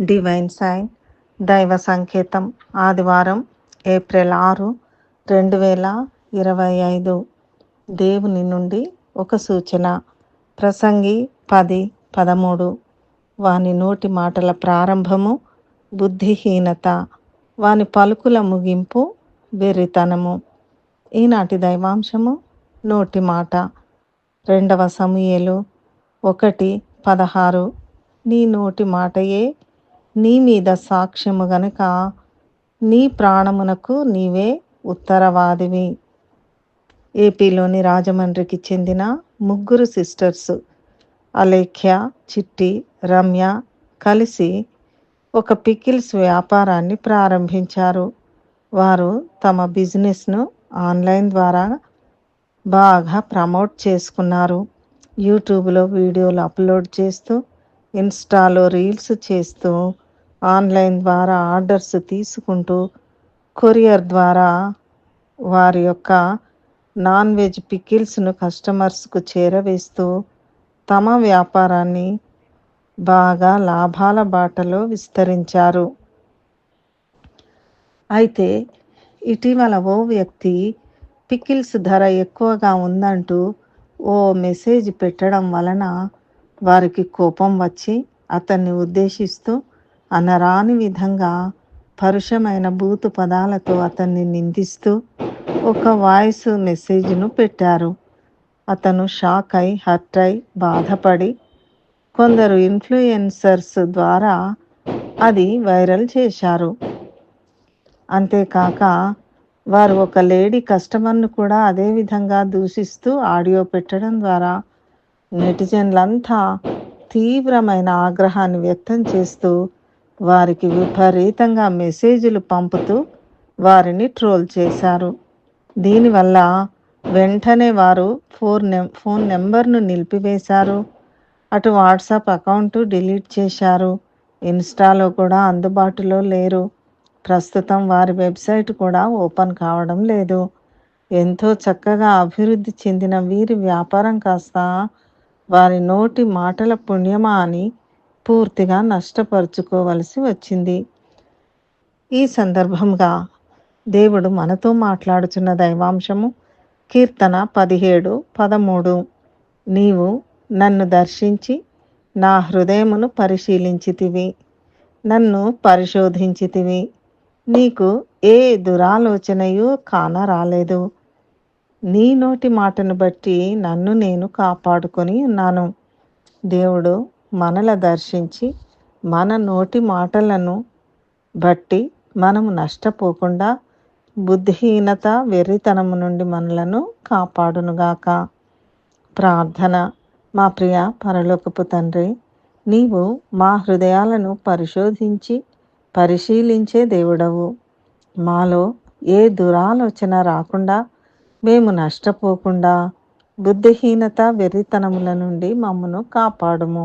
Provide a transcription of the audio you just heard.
Divine sign దైవ సంకేతం ఆదివారం ఏప్రిల్ ఆరు రెండు వేల ఇరవై ఐదు. దేవుని నుండి ఒక సూచన. ప్రసంగి పది పదమూడు. వాని నోటి మాటల ప్రారంభము బుద్ధిహీనత. వాని పలుకుల ముగింపు వెర్రితనము. ఈనాటి దైవాంశము నోటి మాట. రెండవ సమూయేలు ఒకటి పదహారు. నీ నోటి మాటయే నీ మీద సాక్ష్యము గనుక నీ ప్రాణమునకు నీవే ఉత్తరవాదివి. ఏపీలోని రాజమండ్రికి చెందిన ముగ్గురు సిస్టర్స్ అలేఖ్య చిట్టి రమ్య కలిసి ఒక పికిల్స్ వ్యాపారాన్ని ప్రారంభించారు. వారు తమ బిజినెస్ను ఆన్లైన్ ద్వారా బాగా ప్రమోట్ చేసుకున్నారు. యూట్యూబ్లో వీడియోలు అప్లోడ్ చేస్తూ ఇన్స్టాలో రీల్స్ చేస్తూ ఆన్లైన్ ద్వారా ఆర్డర్స్ తీసుకుంటూ కొరియర్ ద్వారా వారి యొక్క నాన్ వెజ్ పికిల్స్ను కస్టమర్స్కు చేరవేస్తూ తమ వ్యాపారాన్ని బాగా లాభాల బాటలో విస్తరించారు. అయితే ఇటీవల ఓ వ్యక్తి పికిల్స్ ధర ఎక్కువగా ఉందంటూ ఓ మెసేజ్ పెట్టడం వలన వారికి కోపం వచ్చి అతన్ని ఉద్దేశిస్తూ అనరాని విధంగా పరుషమైన బూతు పదాలతో అతన్ని నిందిస్తూ ఒక వాయిస్ మెసేజ్ను పెట్టారు. అతను షాక్ అయి హర్ట్ అయి బాధపడి కొందరు ఇన్ఫ్లుయెన్సర్స్ ద్వారా అది వైరల్ చేశారు. అంతేకాక వారు ఒక లేడీ కస్టమర్ను కూడా అదే విధంగా దూషిస్తూ ఆడియో పెట్టడం ద్వారా నెటిజన్లంతా తీవ్రమైన ఆగ్రహాన్ని వ్యక్తం చేస్తూ వారికి విపరీతంగా మెసేజ్లు పంపుతూ వారిని ట్రోల్ చేశారు. దీనివల్ల వెంటనే వారు ఫోన్ నెం ఫోన్ నెంబర్ను నిలిపివేశారు. అటు వాట్సాప్ అకౌంట్ డిలీట్ చేశారు. ఇన్స్టాలో కూడా అందుబాటులో లేరు. ప్రస్తుతం వారి వెబ్సైట్ కూడా ఓపెన్ కావడం లేదు. ఎంతో చక్కగా అభివృద్ధి చెందిన వీరి వ్యాపారం కాస్త వారి నోటి మాటల పుణ్యమా అని పూర్తిగా నష్టపరుచుకోవలసి వచ్చింది. ఈ సందర్భంగా దేవుడు మనతో మాట్లాడుచున్న దైవాంశము కీర్తన పదిహేడు పదమూడు. నీవు నన్ను దర్శించి నా హృదయమును పరిశీలించితివి నన్ను పరిశోధించితివి. నీకు ఏ దురాలోచనయు కానరాలేదు. నీ నోటి మాటను బట్టి నన్ను నేను కాపాడుకొని ఉన్నాను. దేవుడు మనల దర్శించి మన నోటి మాటలను బట్టి మనము నష్టపోకుండా బుద్ధిహీనత వెర్రితనము నుండి మనలను కాపాడునుగాక. ప్రార్థన. మా ప్రియ పరలోకపు తండ్రి నీవు మా హృదయాలను పరిశోధించి పరిశీలించే దేవుడవు. మాలో ఏ దురాలోచన రాకుండా మేము నష్టపోకుండా బుద్ధిహీనత వెర్రితనముల నుండి మమ్మను కాపాడుము.